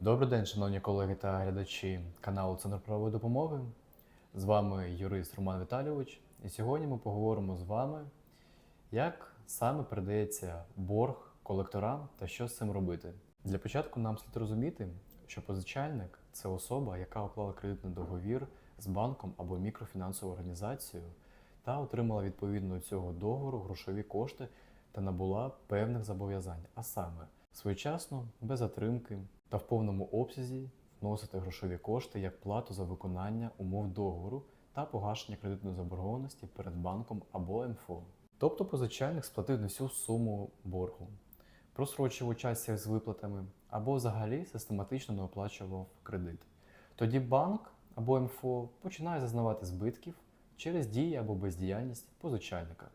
Добрий день, шановні колеги та глядачі каналу Центр правової допомоги. З вами юрист Роман Віталійович. І сьогодні ми поговоримо з вами, як саме передається борг колекторам та що з цим робити. Для початку нам слід розуміти, що позичальник це особа, яка уклала кредитний договір з банком або мікрофінансовою організацією та отримала відповідно до цього договору грошові кошти та набула певних зобов'язань, а саме своєчасно, без затримки та в повному обсязі вносити грошові кошти як плату за виконання умов договору та погашення кредитної заборгованості перед банком або МФО. Тобто позичальник сплатив не всю суму боргу, просрочив участі з виплатами або взагалі систематично не оплачував кредит. Тоді банк або МФО починає зазнавати збитків через дії або бездіяльність позичальника.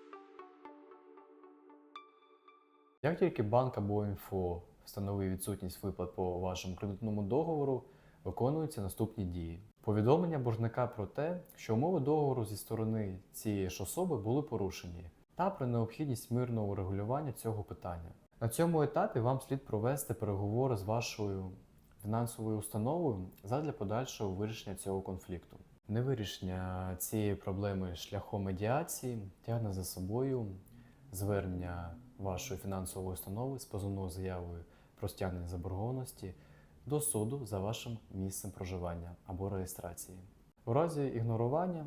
Як тільки банк або МФО встановив відсутність виплат по вашому кредитному договору, виконуються наступні дії. Повідомлення боржника про те, що умови договору зі сторони цієї ж особи були порушені, та про необхідність мирного урегулювання цього питання. На цьому етапі вам слід провести переговори з вашою фінансовою установою задля подальшого вирішення цього конфлікту. Невирішення цієї проблеми шляхом медіації тягне за собою звернення вашої фінансової установи з позовною заявою про стягнення заборгованості до суду за вашим місцем проживання або реєстрації. У разі ігнорування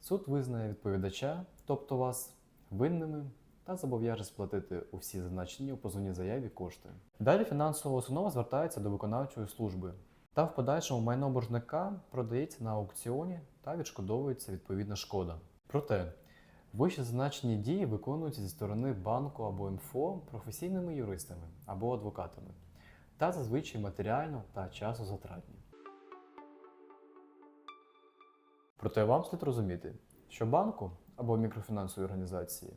суд визнає відповідача, тобто вас, винними та зобов'яже сплатити усі зазначені у позовній заяві кошти. Далі фінансова установа звертається до виконавчої служби та в подальшому майно боржника продається на аукціоні та відшкодовується відповідна шкода. Проте Вище зазначені дії виконуються зі сторони банку або МФО професійними юристами або адвокатами та зазвичай матеріально та часозатратні. Проте вам слід розуміти, що банку або мікрофінансовій організації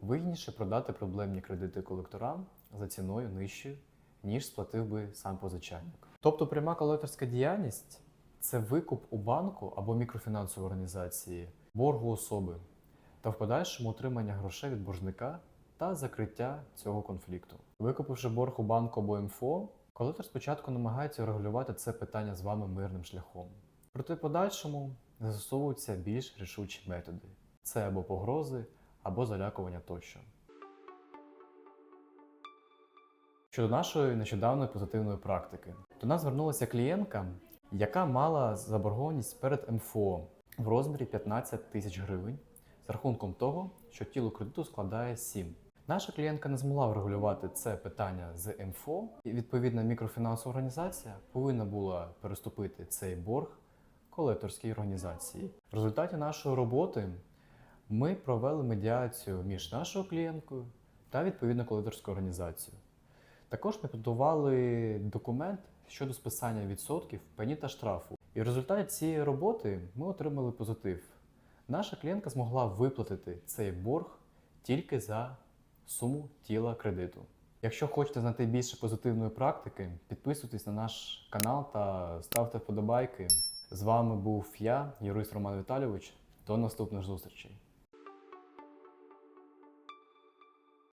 вигідніше продати проблемні кредити колекторам за ціною нижчою, ніж сплатив би сам позичальник. Тобто пряма колекторська діяльність це викуп у банку або мікрофінансової організації боргу особи та в подальшому отримання грошей від боржника та закриття цього конфлікту. Викупивши борг у банку або МФО, колектор спочатку намагається регулювати це питання з вами мирним шляхом. Проте в подальшому застосовуються більш рішучі методи: це або погрози, або залякування тощо. Щодо нашої нещодавної позитивної практики, до нас звернулася клієнтка, яка мала заборгованість перед МФО в розмірі 15 тисяч гривень з рахунком того, що тіло кредиту складає 7. Наша клієнтка не змогла врегулювати це питання з МФО, і відповідна мікрофінансова організація повинна була переступити цей борг колекторській організації. В результаті нашої роботи ми провели медіацію між нашою клієнткою та відповідно колекторською організацією. Також ми підготували документ щодо списання відсотків пені та штрафу. І в результаті цієї роботи ми отримали позитив. Наша клієнтка змогла виплатити цей борг тільки за суму тіла кредиту. Якщо хочете знайти більше позитивної практики, підписуйтесь на наш канал та ставте вподобайки. З вами був я, юрист Роман Віталійович. До наступних зустрічей.